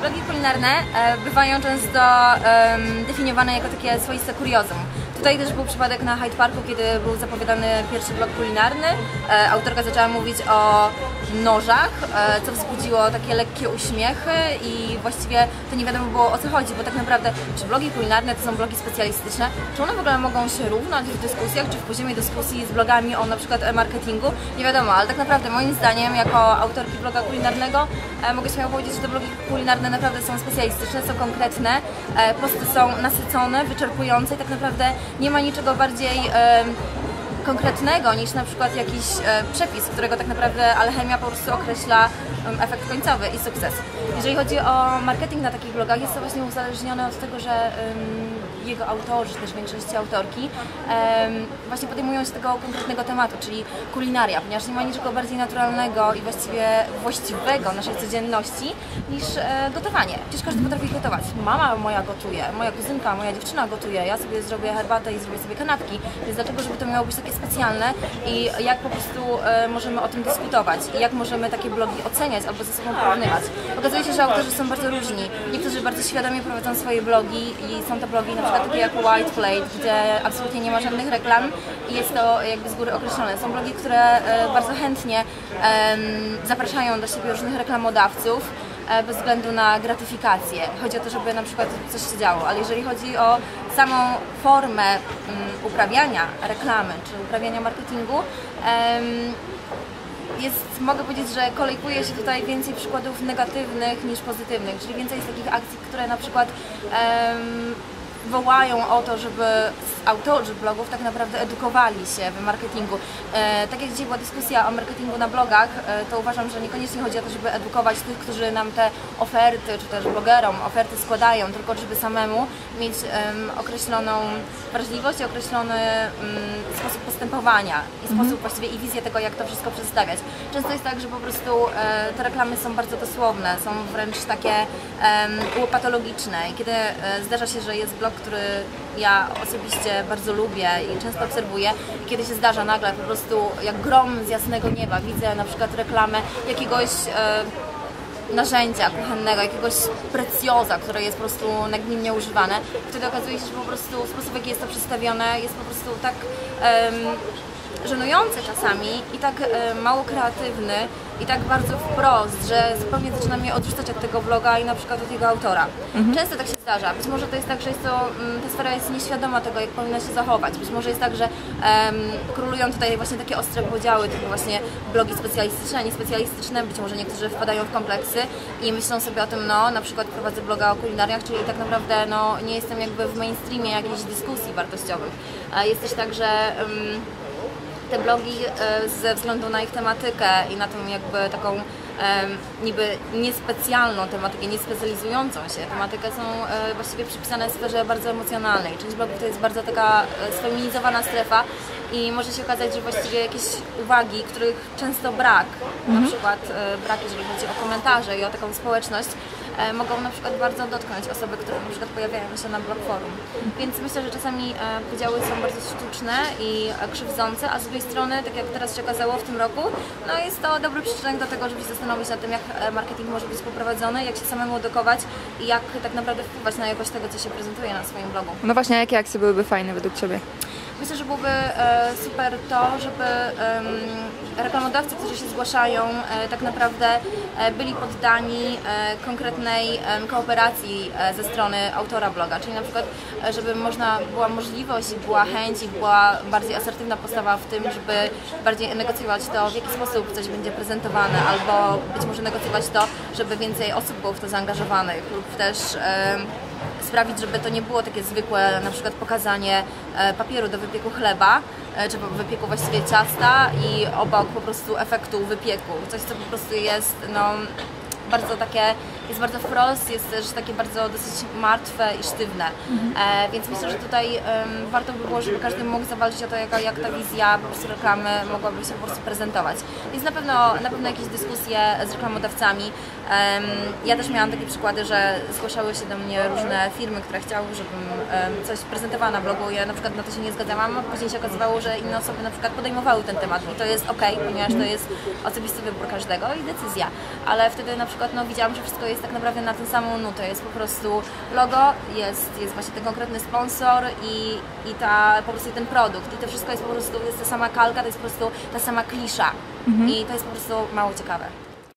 Blogi kulinarne e, bywają często definiowane jako takie swoiste kuriozum. Tutaj też był przypadek na Hyde Parku, kiedy był zapowiadany pierwszy blog kulinarny. E, autorka zaczęła mówić o nożach, e, co wzbudziło takie lekkie uśmiechy i właściwie to nie wiadomo było o co chodzi, bo tak naprawdę czy blogi kulinarne to są blogi specjalistyczne, czy one w ogóle mogą się równać w dyskusjach, czy w poziomie dyskusji z blogami o na przykład e-marketingu, nie wiadomo, ale tak naprawdę moim zdaniem jako autorki bloga kulinarnego e, mogę śmiało powiedzieć, że te blogi kulinarne naprawdę są specjalistyczne, są konkretne, e, posty są nasycone, wyczerpujące i tak naprawdę nie ma niczego bardziej konkretnego niż na przykład jakiś e, przepis, którego tak naprawdę alchemia po prostu określa em, efekt końcowy i sukces. Jeżeli chodzi o marketing na takich blogach, jest to właśnie uzależnione od tego, że jego autorzy, też w większości autorki, właśnie podejmują się tego konkretnego tematu, czyli kulinaria, ponieważ nie ma niczego bardziej naturalnego i właściwie właściwego naszej codzienności niż e, gotowanie. Przecież każdy potrafi gotować. Mama moja gotuje, moja kuzynka, moja dziewczyna gotuje, ja sobie zrobię herbatę i zrobię sobie kanapki, więc dlaczego, żeby to miało być takie specjalne i jak po prostu e, możemy o tym dyskutować i jak możemy takie blogi oceniać albo ze sobą porównywać. Okazuje się, że autorzy są bardzo różni. Niektórzy bardzo świadomie prowadzą swoje blogi i są to blogi na przykład takie jak White Plate, gdzie absolutnie nie ma żadnych reklam i jest to jakby z góry określone. Są blogi, które e, bardzo chętnie em, zapraszają do siebie różnych reklamodawców e, bez względu na gratyfikację. Chodzi o to, żeby na przykład coś się działo, ale jeżeli chodzi o samą formę mm, uprawiania reklamy czy uprawiania marketingu, jest, mogę powiedzieć, że kolejkuje się tutaj więcej przykładów negatywnych niż pozytywnych, czyli więcej jest takich akcji, które na przykład wołają o to, żeby autorzy blogów tak naprawdę edukowali się w marketingu. E, tak jak dzisiaj była dyskusja o marketingu na blogach, e, to uważam, że niekoniecznie chodzi o to, żeby edukować tych, którzy nam te oferty, czy też blogerom oferty składają, tylko żeby samemu mieć em, określoną wrażliwość i określony mm, sposób postępowania i sposób właściwie i wizję tego, jak to wszystko przedstawiać. Często jest tak, że po prostu e, te reklamy są bardzo dosłowne, są wręcz takie patologiczne i kiedy e, zdarza się, że jest blog, który ja osobiście bardzo lubię i często obserwuję, kiedy się zdarza nagle po prostu jak grom z jasnego nieba, widzę na przykład reklamę jakiegoś e, narzędzia kuchennego, jakiegoś precjoza, które jest po prostu nagminnie używane, wtedy okazuje się, że po prostu sposób, w jaki jest to przedstawione, jest po prostu tak em, żenujący czasami i tak e, mało kreatywny i tak bardzo wprost, że zupełnie zaczyna mnie odrzucać od tego bloga i na przykład od jego autora. Często tak się zdarza. Być może to jest tak, że jest to, mm, ta sfera jest nieświadoma tego, jak powinna się zachować. Być może jest tak, że em, królują tutaj właśnie takie ostre podziały, typu właśnie blogi specjalistyczne, niespecjalistyczne. Być może niektórzy wpadają w kompleksy i myślą sobie o tym, no na przykład prowadzę bloga o kulinariach, czyli tak naprawdę no, nie jestem jakby w mainstreamie jakichś dyskusji wartościowych. Jest też tak, że em, te blogi e, ze względu na ich tematykę i na tą jakby taką niby niespecjalną tematykę, niespecjalizującą się tematykę są e, właściwie przypisane sferze bardzo emocjonalnej. Część blogów to jest bardzo taka e, sfeminizowana strefa i może się okazać, że właściwie jakieś uwagi, których często brak, na przykład e, brak jeżeli chodzi o komentarze i o taką społeczność, mogą na przykład bardzo dotknąć osoby, które na przykład pojawiają się na blog forum. Więc myślę, że czasami e, podziały są bardzo sztuczne i e, krzywdzące, a z drugiej strony, tak jak teraz się okazało w tym roku, no jest to dobry przyczynek do tego, żeby się zastanowić nad tym, jak e, marketing może być poprowadzony, jak się samemu edukować i jak tak naprawdę wpływać na jakość tego, co się prezentuje na swoim blogu. No właśnie, a jakie akcje byłyby fajne według Ciebie? Myślę, że byłoby e, super to, żeby reklamodawcy, którzy się zgłaszają, e, tak naprawdę e, byli poddani konkretnej kooperacji ze strony autora bloga, czyli na przykład, żeby można była możliwość, była chęć i była bardziej asertywna postawa w tym, żeby bardziej negocjować to, w jaki sposób coś będzie prezentowane, albo być może negocjować to, żeby więcej osób było w to zaangażowanych lub też sprawić, żeby to nie było takie zwykłe, na przykład pokazanie e, papieru do wypieku chleba, e, czy wypieku właściwie ciasta i obok po prostu efektu wypieku. Coś, co po prostu jest no, bardzo takie, jest bardzo wprost, jest też takie bardzo dosyć martwe i sztywne. E, więc myślę, że tutaj em, warto by było, żeby każdy mógł zawalczyć o to, jaka, jak ta wizja po prostu reklamy mogłaby się po prostu prezentować. Więc na pewno, na pewno jakieś dyskusje z reklamodawcami. Em, ja też miałam takie przykłady, że zgłaszały się do mnie różne firmy, które chciały, żebym em, coś prezentowała na blogu. Ja na przykład na to się nie zgadzałam, a później się okazywało, że inne osoby na przykład podejmowały ten temat i to jest ok, ponieważ to jest osobisty wybór każdego i decyzja. Ale wtedy na przykład no, widziałam, że wszystko jest jest tak naprawdę na tę samą nutę. Jest po prostu logo, jest, jest właśnie ten konkretny sponsor i, i ta, po prostu ten produkt. I to wszystko jest po prostu, jest ta sama kalka, to jest po prostu ta sama klisza. I to jest po prostu mało ciekawe.